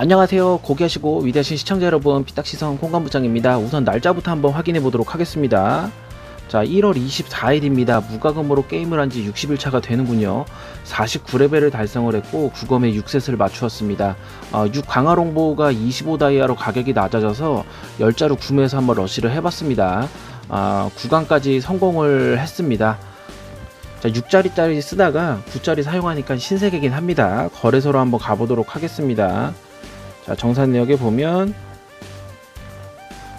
안녕하세요. 고귀하시고 위대하신 시청자 여러분, 피딱시선 공간부장입니다. 우선 날짜부터 한번 확인해 보도록 하겠습니다. 자, 1월 24일입니다. 무과금으로 게임을 한 지 60일차가 되는군요. 49레벨을 달성을 했고, 구검에 6셋을 맞추었습니다. 어, 6 강화롱보가 25다이아로 가격이 낮아져서 10자루 구매해서 한번 러시를 해봤습니다. 아, 9강까지 성공을 했습니다. 자, 6짜리짜리 쓰다가 9짜리 사용하니까 신세계긴 합니다. 거래소로 한번 가보도록 하겠습니다. 자, 정산역에 보면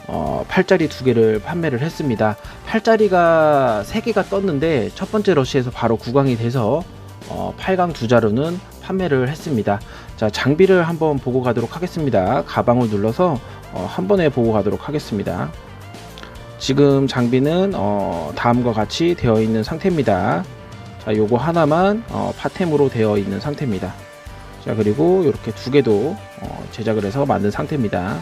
어, 8짜리 두 개를 판매를 했습니다. 8짜리가 3개가 떴는데 첫 번째 러시에서 바로 9강이 돼서 어, 8강 두 자루는 판매를 했습니다. 자, 장비를 한번 보고 가도록 하겠습니다. 가방을 눌러서 어, 한 번에 보고 가도록 하겠습니다. 지금 장비는 어, 다음과 같이 되어 있는 상태입니다. 자, 요거 하나만 어, 파템으로 되어 있는 상태입니다. 자, 그리고 이렇게 두 개도 어, 제작을 해서 만든 상태입니다.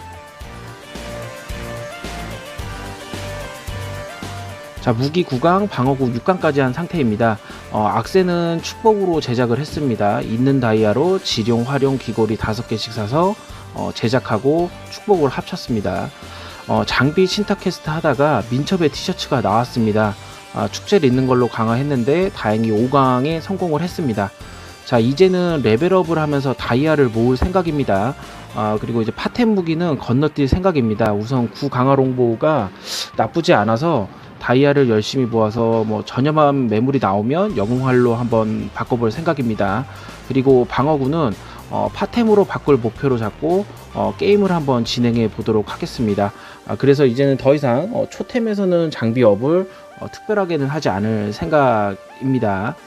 자, 무기 9강, 방어구 6강까지 한 상태입니다. 어, 악세는 축복으로 제작을 했습니다. 있는 다이아로 지룡, 활용, 귀걸이 5개씩 사서 어, 제작하고 축복을 합쳤습니다. 어, 장비 신탁캐스트 하다가 민첩의 티셔츠가 나왔습니다. 아, 축제를 있는 걸로 강화했는데 다행히 5강에 성공을 했습니다. 자 이제는 레벨업을 하면서 다이아를 모을 생각입니다. 아 그리고 이제 파템 무기는 건너뛸 생각입니다. 우선 구 강화롱보가 나쁘지 않아서 다이아를 열심히 모아서 뭐 저렴한 매물이 나오면 영웅활로 한번 바꿔볼 생각입니다. 그리고 방어구는 어, 파템으로 바꿀 목표로 잡고 어, 게임을 한번 진행해 보도록 하겠습니다. 아, 그래서 이제는 더 이상 어, 초템에서는 장비업을 어, 특별하게는 하지 않을 생각입니다.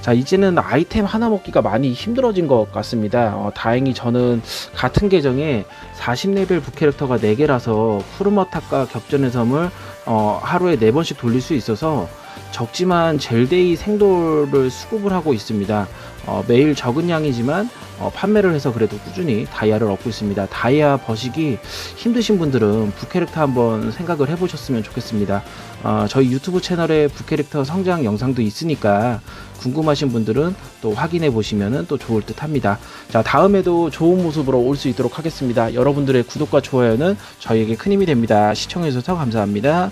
자 이제는 아이템 하나 먹기가 많이 힘들어진 것 같습니다. 어, 다행히 저는 같은 계정에 40레벨 부캐릭터가 4개라서 푸르머탑과 격전의 섬을 어, 하루에 4번씩 돌릴 수 있어서 적지만 젤데이 생돌을 수급을 하고 있습니다 어, 매일 적은 양이지만 어, 판매를 해서 그래도 꾸준히 다이아를 얻고 있습니다 다이아 버시기 힘드신 분들은 부캐릭터 한번 생각을 해보셨으면 좋겠습니다 어, 저희 유튜브 채널에 부캐릭터 성장 영상도 있으니까 궁금하신 분들은 또 확인해 보시면 또 좋을 듯 합니다. 자, 다음에도 좋은 모습으로 올 수 있도록 하겠습니다. 여러분들의 구독과 좋아요는 저희에게 큰 힘이 됩니다. 시청해주셔서 감사합니다.